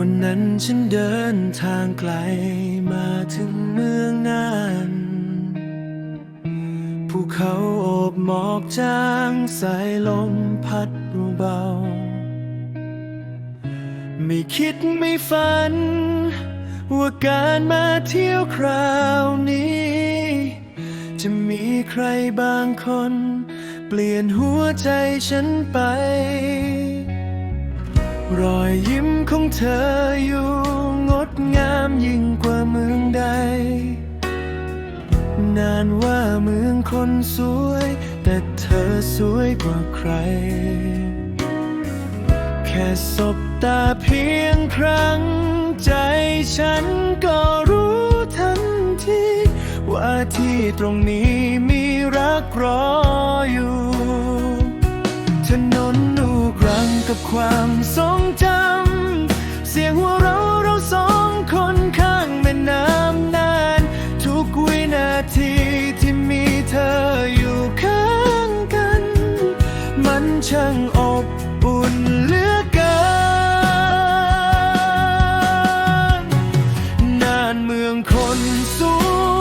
วันนั้นฉันเดินทางไกลมาถึงเมืองนานภูเขาโอบหมอกจางสายลมพัดเบาๆไม่คิดไม่ฝัน ว่าการมาเที่ยวคราวนี้ จะมีใครบางคน เปลี่ยนหัวใจฉันไป รอยยิ้มของเธออยู่งดงามยิ่งกว่าเมืองใด นานว่าเมืองคนสวย แต่เธอสวยกว่าใคร แค่สบตาเพียงครั้ง ใจฉันก็รู้ทันทีว่าที่ตรงนี้มีรักรออยู่ถนนลูกรังกับความทรง ช่างอบอุ่นเหลือเกินน่านเมืองคนส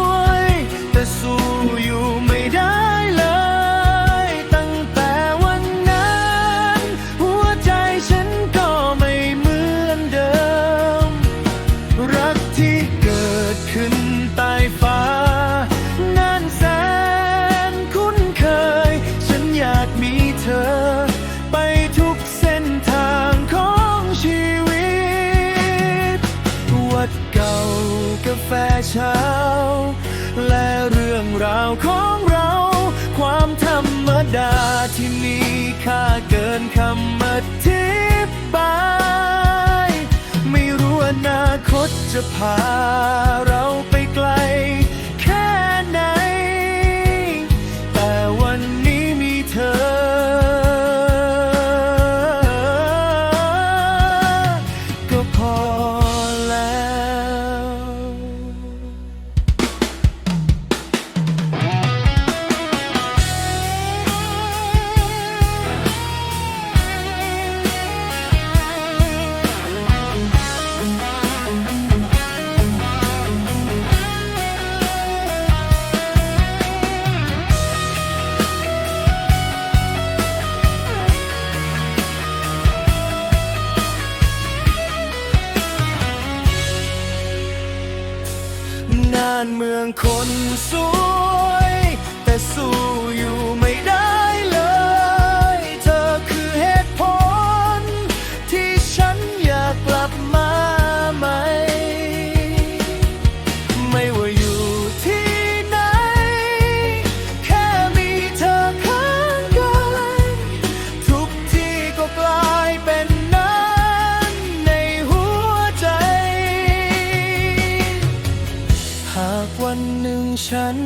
วย แต่สู้อยู่ไม่ได้เลย ตั้งแต่วันนั้น หัวใจฉันก็ไม่เหมือนเดิม รักที่เกิดขึ้นใต้ฟ้า จะพา คนสู้ ฉัน